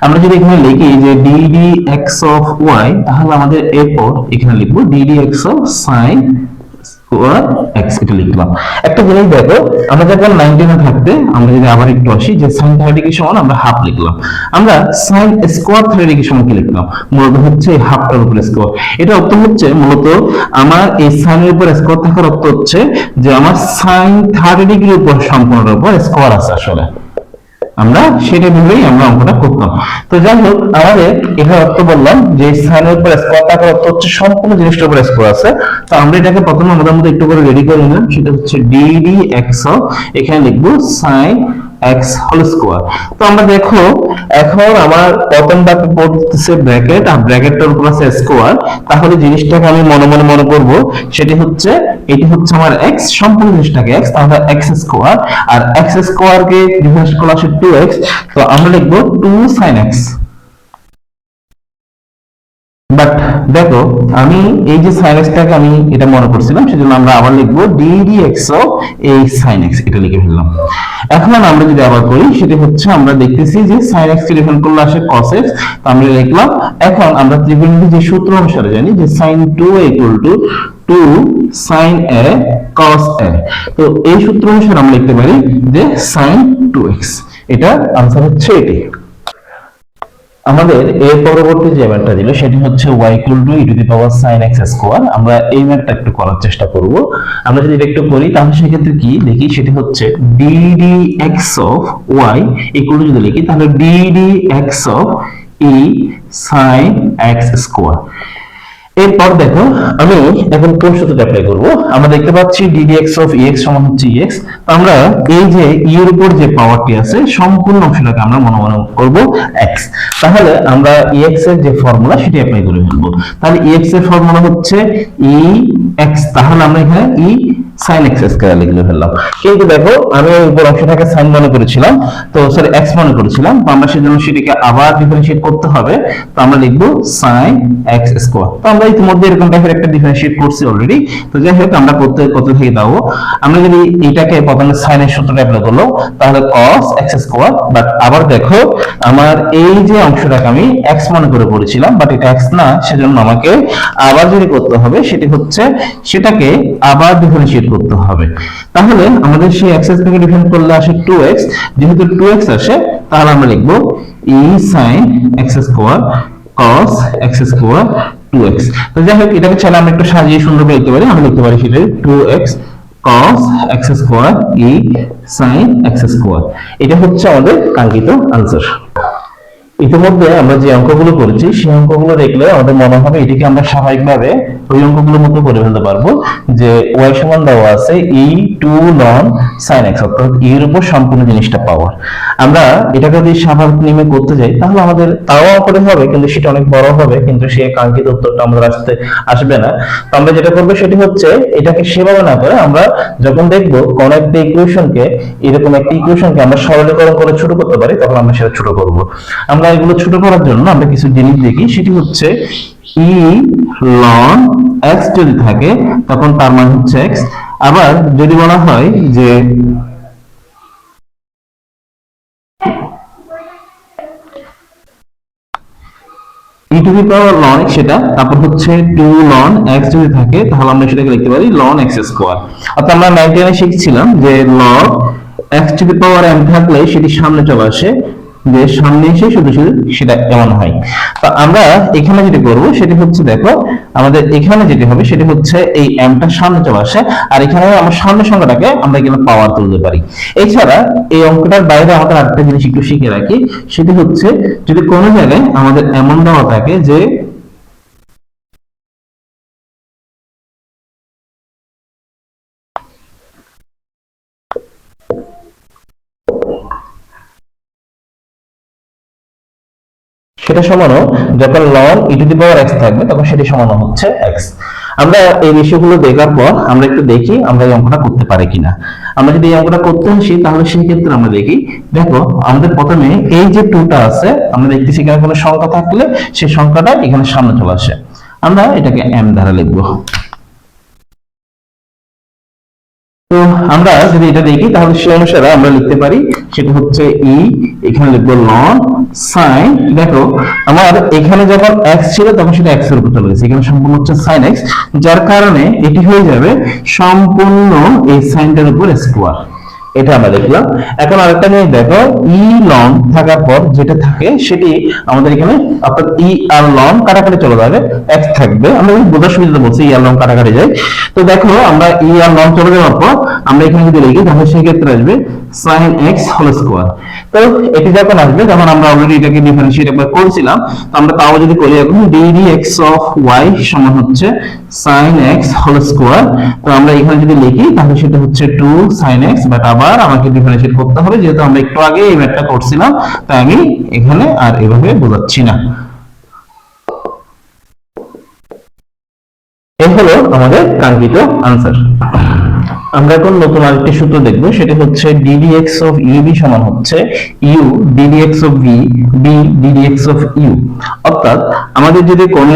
আমরা যদি এখানে লিখি যে ডিডি এক্স অফ ওয়াই তাহলে আমাদের এরপর এখানে লিখব d d x of sine square হাফটার উপর স্কোয়ার এটা অর্থ হচ্ছে মূলত আমার এই সাইনের উপর স্কোয়ার থাকার অর্থ হচ্ছে যে আমার সাইন থার্টি ডিগ্রির উপর উপর স্কোয়ার আছে আসলে। আমরা সেটা ভেবেই আমরা অঙ্কটা করতাম। তো যাই হোক, আমাদের এখানে অর্থ বললাম যে স্থানের উপর স্কোয়ার অর্থ হচ্ছে সম্পূর্ণ জিনিসটার উপর স্কোয়ার আছে। তো আমরা এটাকে প্রথমে আমাদের মধ্যে একটু করে রেডি করে নিলাম, সেটা হচ্ছে ডিডি এক্স এখানে লিখব সাইন এক্স হোল স্কোয়ার তো আমরা দেখো, এখন আমার প্রথম ধাপে পড়তেছে ব্র্যাকেট আর ব্র্যাকেটটার উপর আছে স্কোয়ার তাহলে জিনিসটাকে আমি মনে মনে মনে করব, সেটি হচ্ছে, এটি হচ্ছে আমার এক্স সম্পূর্ণ জিনিসটাকে এক্স তাহলে এক্স স্কোয়ার আর এক্স স্কোয়ার কে ডিফারেন্স করলে আসে টু এক্স তো আমরা লিখব টু সাইন এক্স বাট দেখো আমি এই যে sin x টাকে আমি এটা মনে করছিলাম সেজন্য আমরা আবার লিখবো ddx অফ এই sin x এটা লিখে ফেললাম এখন আমরা যদি আবার করি সেটা হচ্ছে আমরা দেখতেছি যে sin x কে ডিফাইন করলে আসে cos x তো আমরা লিখলাম এখন আমরা ত্রিকোণমিতির যে সূত্র অনুসারে জানি যে sin 2a equal to 2 sin a cos a তো এই সূত্র অনুসারে আমরা লিখতে পারি যে sin 2x এটা आंसर হচ্ছে এটি আমাদের এর পরবর্তী যে ম্যাটটা দিল, সেটি হচ্ছে y equal to e to the power sin x square আমরা এই ম্যাথটা একটু করার চেষ্টা করব। আমরা যদি একটু করি, তাহলে সেক্ষেত্রে কি দেখি? সেটি হচ্ছে ddx of y equal to যদি লিখি, তাহলে ddx of e sin x square এরপর দেখো, আমি এখন কোন সূত্রটা অ্যাপ্লাই করব? আমরা দেখতে পাচ্ছি ডিডিএক্স অফ ex সমান হচ্ছে ইএক্স আমরা এই যে ই এর উপর যে পাওয়ারটি আছে, সম্পূর্ণ অংশটাকে আমরা মনে মনে করব x তাহলে আমরা ex এর যে ফর্মুলা সেটি অ্যাপ্লাই করে ফেলব। তাহলে ex এর ফর্মুলা হচ্ছে ex তাহলে আমরা এখানে e sin x স্কয়ার লিখে ফেললাম। কিন্তু দেখো, আমি উপর অংশটাকে sin মনে করেছিলাম। তো সরি x মনে করেছিলাম। তো আমরা সেজন্য সেটাকে আবার ডিফারেন্সিয়েট করতে হবে। তো আমরা লিখব sin x স্কয়ার তো আমরা ইতিমধ্যে এরকম টাইপের একটা ডিফারেন্সিয়েট করছি অলরেডি তো যাই হোক, আমরা করতে কত থেকে দাও আমরা যদি এটাকে প্রথমে এর সূত্রটা অ্যাপ্লাই করল, তাহলে cos x স্কয়ার বাট আবার দেখো, আমার এই যে অংশটাকে আমি x মনে করে পড়েছিলাম বাট এটা x না, সেজন্য আমাকে আবার যদি করতে হবে, সেটি হচ্ছে সেটাকে আবার ডিফারেন্সিয়েট করতে হবে। তাহলে আমাদের সেই x থেকে ডিফারেন্ট করলে আসে 2x যেহেতু 2x আসে, তাহলে আমরা লিখব e sin x square cos x square 2x তো যাই হোক, এটাকে চাইলে আমরা একটু সাজিয়ে সুন্দর লিখতে পারি। আমরা লিখতে পারি সেটা 2x cos x square e sin x square এটা হচ্ছে আমাদের কাঙ্ক্ষিত আনসার ইতিমধ্যে আমরা যে অঙ্কগুলো করেছি, সেই অঙ্কগুলো দেখলে আমাদের মনে হবে এটিকে আমরা স্বাভাবিকভাবে ওই অঙ্কগুলোর মতো করে ফেলতে পারব, যে y সমান দেওয়া আছে e টু লন sin x, অর্থাৎ e এর উপর সম্পূর্ণ জিনিসটা পাওয়ার। আমরা এটাকে যদি স্বাভাবিক নিয়মে করতে যাই, তাহলে আমাদের তাও অঙ্কটা হবে, কিন্তু সেটা অনেক বড় হবে, কিন্তু সে কাঙ্ক্ষিত উত্তরটা আমাদের আসতে আসবে না। তো আমরা যেটা করব সেটি হচ্ছে, এটাকে সেভাবে না করে আমরা যখন দেখব কোন একটা ইকুয়েশনকে এরকম একটা ইকুয়েশনকে আমরা সরলীকরণ করে ছোট করতে পারি, তখন আমরা সেটা ছোট করব। আমরা এগুলো ছোট করার জন্য আমরা কিছু জিনিস দেখি, সেটি হচ্ছে ই লন এক্স যদি থাকে, তখন তার মান হচ্ছে এক্স আবার যদি বলা হয় যে ই টু দি পাওয়ার লন সেটা, তারপর হচ্ছে টু লন এক্স যদি থাকে, তাহলে আমরা সেটাকে লিখতে পারি লন এক্স স্কোয়ার অর্থাৎ আমরা নাইনটিনে শিখছিলাম যে log x to the power m থাকলে সেটি সামনে চলে আসে যে সামনে এসে শুধু শুধু সেটা এমন হয়। তো আমরা এখানে যেটি করব সেটি হচ্ছে দেখো, আমাদের এখানে যেটি হবে সেটি হচ্ছে এই এমটা সামনে চলে আসে, আর এখানে আমার সামনের সংখ্যাটাকে আমরা এখানে পাওয়ার তুলতে পারি। এছাড়া এই অঙ্কটার বাইরে আমাদের আরেকটা জিনিস একটু শিখে রাখি, সেটি হচ্ছে যদি কোনো জায়গায় আমাদের এমন দেওয়া থাকে যে সেটা সমানও যখন ln e to the power x থাকবে, তখন সেটি সমানও হচ্ছে এক্স আমরা এই বিষয়গুলো দেখার পর আমরা একটু দেখি আমরা এই অঙ্কটা করতে পারি কিনা। আমরা যদি এই অঙ্কটা করতে আসি, তাহলে সেই ক্ষেত্রে আমরা দেখি, দেখো, আমাদের প্রথমে এই যে টুটা আছে, আমরা দেখতেছি এখানে কোনো সংখ্যা থাকলে সেই সংখ্যাটা এখানে সামনে চলে আসে। আমরা এটাকে এম দ্বারা লিখব। তো আমরা যদি এটা দেখি, তাহলে সেই অনুসারে আমরা লিখতে পারি, সেটা হচ্ছে ই এখানে লিখব লন সাইন দেখো, আমার এখানে যখন এক্স ছিল তখন সেটা এক্সের উপর চলে গেছে। এখানে সম্পূর্ণ হচ্ছে সাইন এক্স যার কারণে এটি হয়ে যাবে সম্পূর্ণ এই সাইনটার উপর স্কোয়ার এটা আমরা দেখলাম। এখন আরেকটা জিনিস দেখো ই লং থাকার পর যেটা থাকে সেটি আমাদের এখানে, অর্থাৎ ই আর লং কাটাকাটি চলে যাবে এক্স থাকবে। আমরা এই বোঝার সুবিধা বলছি ই আর লং কাটাকাটি যায়। তো দেখো, আমরা ই আর লং চলে যাওয়ার পর আমরা এখানে যদি লিখি, তাহলে সেই ক্ষেত্রে আসবে sin x হোল স্কোয়ার তো এটি যখন আসবে, যখন আমরা অলরেডি এটাকে ডিফারেন্সিয়েট একবার করেছিলাম, তো আমরা তাও যদি করি এখন ddx অফ y সমান হচ্ছে sin x হোল স্কোয়ার তো আমরা এখানে যদি লিখি, তাহলে সেটা হচ্ছে 2 sin x বাট আবার আমাকে ডিফারেন্সিয়েট করতে হবে, যেহেতু আমরা একটু আগে এই ম্যাথটা করছিলাম, তাই আমি এখানে আর এভাবে বোঝাচ্ছি না। এই হলো আমাদের কাঙ্ক্ষিত আনসার আমরা এখন নতুন আরেকটি সূত্র দেখব, সেটা হচ্ছে ddx অফ ইউবি সমান হচ্ছে u ddx of v v ddx of u অর্থাৎ আমাদের যদি কোনো